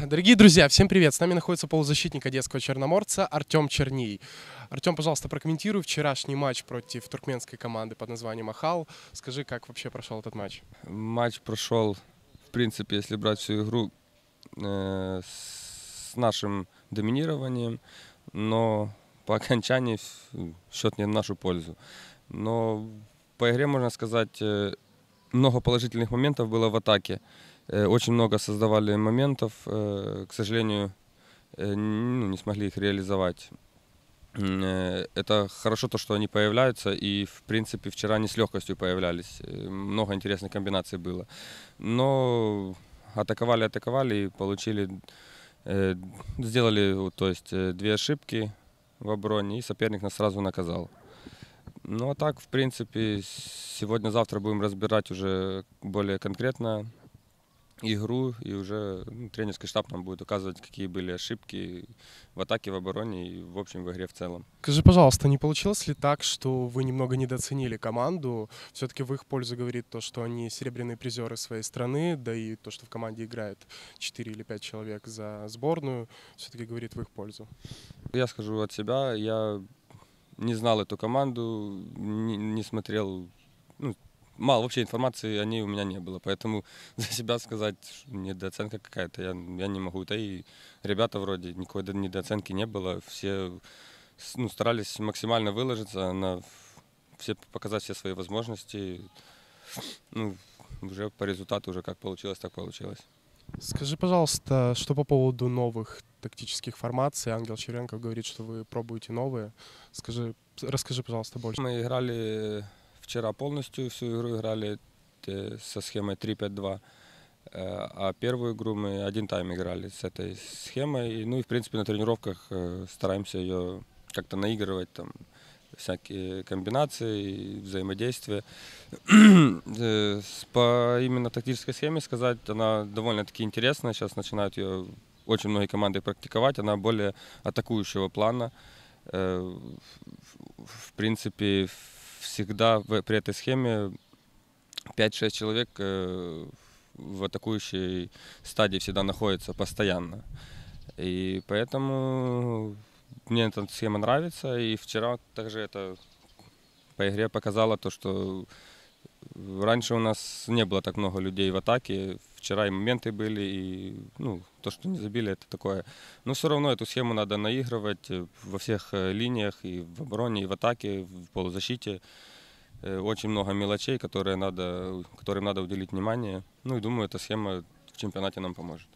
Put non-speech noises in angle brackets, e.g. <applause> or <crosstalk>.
Дорогие друзья, всем привет! С нами находится полузащитник одесского черноморца Артем Черний. Артем, пожалуйста, прокомментируй вчерашний матч против туркменской команды под названием Ахал. Скажи, как вообще прошел этот матч? Матч прошел, в принципе, если брать всю игру, э, с нашим доминированием, но по окончании счет не в нашу пользу. Но по игре, можно сказать, э, много положительных моментов было в атаке. Э, очень много создавали моментов, э, к сожалению, э, ну, не смогли их реализовать. Это хорошо то, что они появляются, и, в принципе, вчера они с легкостью появлялись. Много интересных комбинаций было. Но атаковали, атаковали и получили, сделали, то есть, две ошибки в обороне, и соперник нас сразу наказал. Ну а так, в принципе, сегодня-завтра будем разбирать уже более конкретно игру, и уже ну, тренерский штаб нам будет указывать, какие были ошибки в атаке, в обороне и, в общем, в игре в целом. Скажи, пожалуйста, не получилось ли так, что вы немного недооценили команду? Все-таки в их пользу говорит то, что они серебряные призеры своей страны, да и то, что в команде играет 4 или 5 человек за сборную, все-таки говорит в их пользу. Я скажу от себя, я не знал эту команду, не, не смотрел ну, мало вообще информации о ней у меня не было, поэтому <laughs> за себя сказать недооценка какая-то я, я не могу. Да и ребята вроде никакой недооценки не было, все ну, старались максимально выложиться, на все показать все свои возможности. Ну, уже по результату уже как получилось, так получилось. Скажи, пожалуйста, что по поводу новых тактических формаций? Ангел Черенков говорит, что вы пробуете новые. Скажи, расскажи, пожалуйста, больше. Мы играли Вчера полностью всю игру играли э, со схемой 3-5-2. Э, а первую игру мы один тайм играли с этой схемой. Ну и, в принципе, на тренировках э, стараемся ее как-то наигрывать, там, всякие комбинации, взаимодействия. <clears throat> По именно тактической схеме сказать, она довольно-таки интересная. Сейчас начинают ее очень многие команды практиковать. Она более атакующего плана. В принципе, всегда в, при этой схеме 5-6 человек э, в атакующей стадии всегда находится постоянно. И поэтому мне эта схема нравится. И вчера также это по игре показало то, что раньше у нас не было так много людей в атаке. Вчера и моменты были, и ну, то, что не забили, это такое. Но все равно эту схему надо наигрывать во всех э, линиях, и в обороне, и в атаке, в полузащите. Э, очень много мелочей, которые надо, которым надо уделить внимание. Ну и думаю, эта схема в чемпионате нам поможет.